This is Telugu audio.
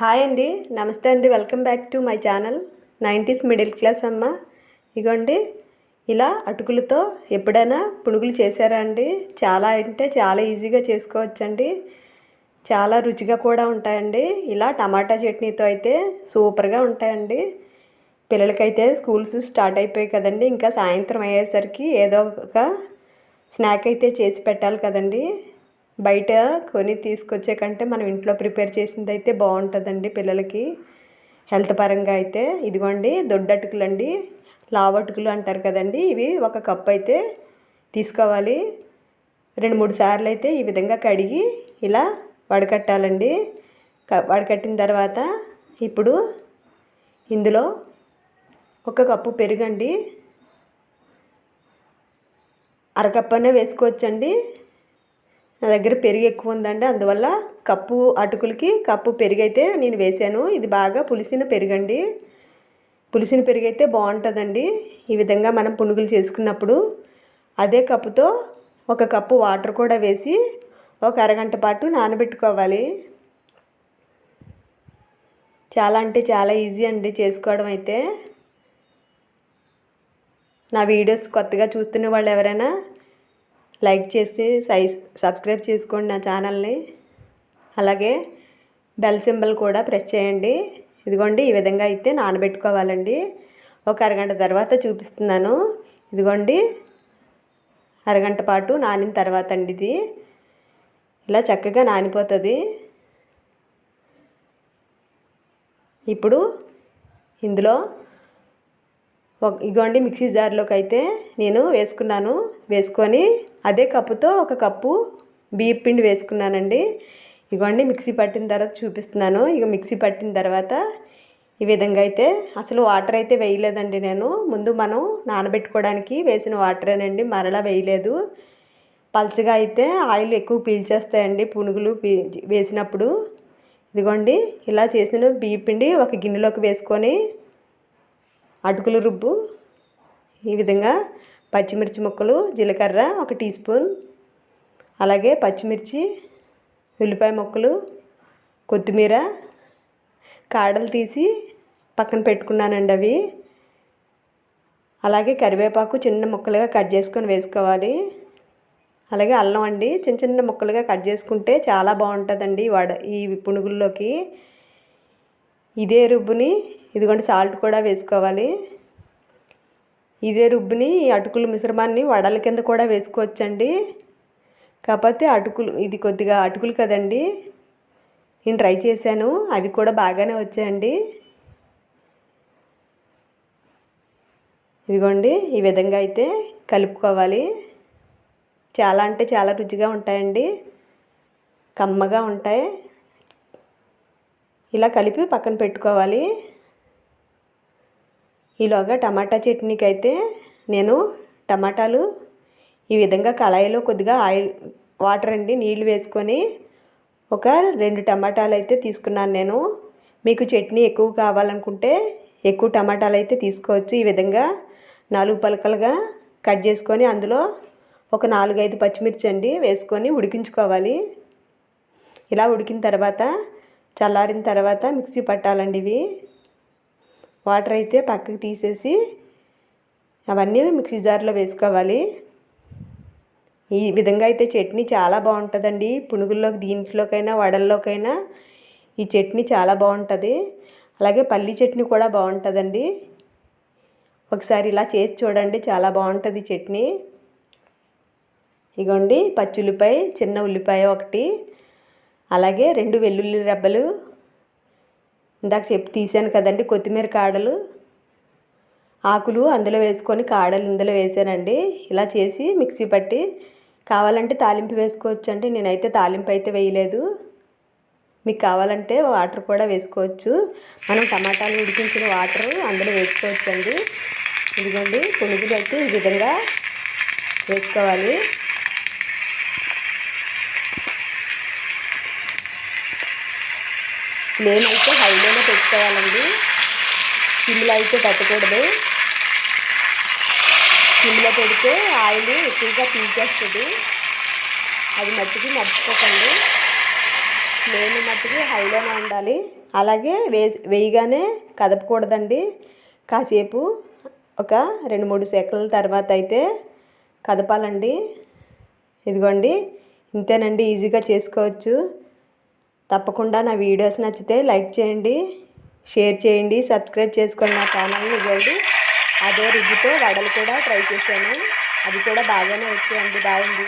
హాయ్ అండి. నమస్తే అండి. Welcome back to my channel. Nineties middle class అమ్మ. ఇగోండి ఇలా అటుకులతో ఎప్పుడైనా పునుగులు చేశారా అండి? చాలా అంటే చాలా ఈజీగా చేసుకోవచ్చండి. చాలా రుచిగా కూడా ఉంటాయండి. ఇలా టమాటా చట్నీతో అయితే సూపర్గా ఉంటాయండి. పిల్లలకైతే స్కూల్స్ స్టార్ట్ అయిపోయాయి కదండి. ఇంకా సాయంత్రం అయ్యేసరికి ఏదో ఒక స్నాక్ అయితే చేసి పెట్టాలి కదండి. బయట కొని తీసుకొచ్చే కంటే మనం ఇంట్లో ప్రిపేర్ చేసింది అయితే బాగుంటుందండి పిల్లలకి. హెల్త్ పరంగా అయితే ఇదిగోండి దొడ్డటుకులు అండి లావటుకులు అంటారు కదండి ఇవి ఒక కప్ అయితే తీసుకోవాలి. రెండు మూడు సార్లు అయితే ఈ విధంగా కడిగి ఇలా వడకట్టాలండి. వడకట్టిన తర్వాత ఇప్పుడు ఇందులో ఒక కప్పు పెరుగండి. అరకప్పనే వేసుకోవచ్చండి. నా దగ్గర పెరుగు ఎక్కువ ఉందండి. అందువల్ల కప్పు అటుకులకి కప్పు పెరుగు అయితే నేను వేసాను. ఇది బాగా పులిసిన పెరుగండి. పులిసిన పెరుగు అయితే బాగుంటుందండి. ఈ విధంగా మనం పునుగులు చేసుకున్నప్పుడు అదే కప్పుతో ఒక కప్పు వాటర్ కూడా వేసి ఒక అరగంట పాటు నానబెట్టుకోవాలి. చాలా అంటే చాలా ఈజీ అండి చేసుకోవడం అయితే. నా వీడియోస్ కొత్తగా చూస్తున్న వాళ్ళు ఎవరైనా లైక్ చేసి సై సబ్స్క్రైబ్ చేసుకోండి నా ఛానల్ని. అలాగే బెల్ సింబల్ కూడా ప్రెస్ చేయండి. ఇదిగోండి ఈ విధంగా అయితే నానబెట్టుకోవాలండి. ఒక అరగంట తర్వాత చూపిస్తున్నాను. ఇదిగోండి అరగంట పాటు నానిన తర్వాత అండి ఇది. ఇలా చక్కగా నానిపోతుంది. ఇప్పుడు ఇందులో ఇగోండి మిక్సీ జార్లోకి అయితే నేను వేసుకున్నాను. వేసుకొని అదే కప్పుతో ఒక కప్పు బియ్యం పిండి వేసుకున్నానండి. ఇగోండి మిక్సీ పట్టిన తర్వాత చూపిస్తున్నాను. ఇక మిక్సీ పట్టిన తర్వాత ఈ విధంగా అయితే అసలు వాటర్ అయితే వేయలేదండి నేను. ముందు మనం నానబెట్టుకోవడానికి వేసిన వాటరేనండి మరలా వేయలేదు. పల్చగా అయితే ఆయిల్ ఎక్కువ పీల్చేస్తాయండి పునుగులు పీ వేసినప్పుడు. ఇదిగోండి ఇలా చేసిన బియ్య పిండి ఒక గిన్నెలోకి వేసుకొని అటుకుల రుబ్బు ఈ విధంగా పచ్చిమిర్చి ముక్కలు జీలకర్ర ఒక టీ స్పూన్ అలాగే పచ్చిమిర్చి ఉల్లిపాయ ముక్కలు కొత్తిమీర కాడలు తీసి పక్కన పెట్టుకున్నానండి అవి. అలాగే కరివేపాకు చిన్న ముక్కలుగా కట్ చేసుకొని వేసుకోవాలి. అలాగే అల్లం అండి చిన్న చిన్న ముక్కలుగా కట్ చేసుకుంటే చాలా బాగుంటుందండి వడ ఈ పునుగుల్లోకి. ఇదే రుబ్బుని ఇదిగోండి సాల్ట్ కూడా వేసుకోవాలి. ఇదే రుబ్బుని అటుకుల మిశ్రమాన్ని వడల కింద కూడా వేసుకోవచ్చండి. కాకపోతే అటుకులు ఇది కొద్దిగా అటుకులు కదండి. నేను ట్రై చేశాను అవి కూడా బాగానే వచ్చాయండి. ఇదిగోండి ఈ విధంగా అయితే కలుపుకోవాలి. చాలా అంటే చాలా రుచిగా ఉంటాయండి. కమ్మగా ఉంటాయి. ఇలా కలిపి పక్కన పెట్టుకోవాలి. ఈలోగా టమాటా చట్నీకి అయితే నేను టమాటాలు ఈ విధంగా కళాయిలో కొద్దిగా ఆయిల్ వాటర్ అండి నీళ్ళు వేసుకొని ఒక రెండు టమాటాలు అయితే తీసుకున్నాను నేను. మీకు చట్నీ ఎక్కువ కావాలనుకుంటే ఎక్కువ టమాటాలు అయితే తీసుకోవచ్చు. ఈ విధంగా నాలుగు పలకలుగా కట్ చేసుకొని అందులో ఒక నాలుగైదు పచ్చిమిర్చి అండి వేసుకొని ఉడికించుకోవాలి. ఇలా ఉడికిన తర్వాత చల్లారిన తర్వాత మిక్సీ పట్టాలండి ఇవి. వాటర్ అయితే పక్కకి తీసేసి అవన్నీ మిక్సీ జార్లో వేసుకోవాలి. ఈ విధంగా అయితే చట్నీ చాలా బాగుంటుందండి. పునుగుల్లోకి దీంట్లోకైనా వడల్లోకైనా ఈ చట్నీ చాలా బాగుంటుంది. అలాగే పల్లి చట్నీ కూడా బాగుంటుందండి. ఒకసారి ఇలా చేసి చూడండి చాలా బాగుంటుంది చట్నీ. ఇగోండి పచ్చి ఉల్లిపాయ చిన్న ఉల్లిపాయ ఒకటి అలాగే రెండు వెల్లుల్లి రెబ్బలు ఇందాక చెప్పి తీసాను కదండి కొత్తిమీర కాడలు. ఆకులు అందులో వేసుకొని కాడలు ఇందులో వేసానండి. ఇలా చేసి మిక్సీ పట్టి కావాలంటే తాలింపు వేసుకోవచ్చు అండి నేనైతే తాలింపు అయితే వేయలేదు. మీకు కావాలంటే వాటర్ కూడా వేసుకోవచ్చు. మనం టమాటాలు ఉడికించిన వాటర్ అందులో వేసుకోవచ్చు అండి ఇదిగోండి పునుగులు అయితే ఈ విధంగా వేసుకోవాలి. నేనైతే అయితే హైలోనే పెట్టుకోవాలండి. సిమ్లో అయితే పెట్టకూడదు. సిమ్లో పెడితే ఆయిల్ ఎక్కువగా పీకేస్తుంది. అది మట్టికి మర్చిపోకండి. నేను మట్టికి హైలోనే ఉండాలి. అలాగే వే వేయగానే కదపకూడదండి. కాసేపు ఒక రెండు మూడు సెకండ్ల తర్వాత అయితే కదపాలండి. ఇదిగోండి. ఇంతేనండి ఈజీగా చేసుకోవచ్చు. తప్పకుండా నా వీడియోస్ నచ్చితే లైక్ చేయండి షేర్ చేయండి సబ్స్క్రైబ్ చేసుకోండి నా ఛానల్ని ఇవ్వండి అదే రుచితో వడలు కూడా ట్రై చేశాను. అవి కూడా బాగానే వచ్చాయండి బాగుంది.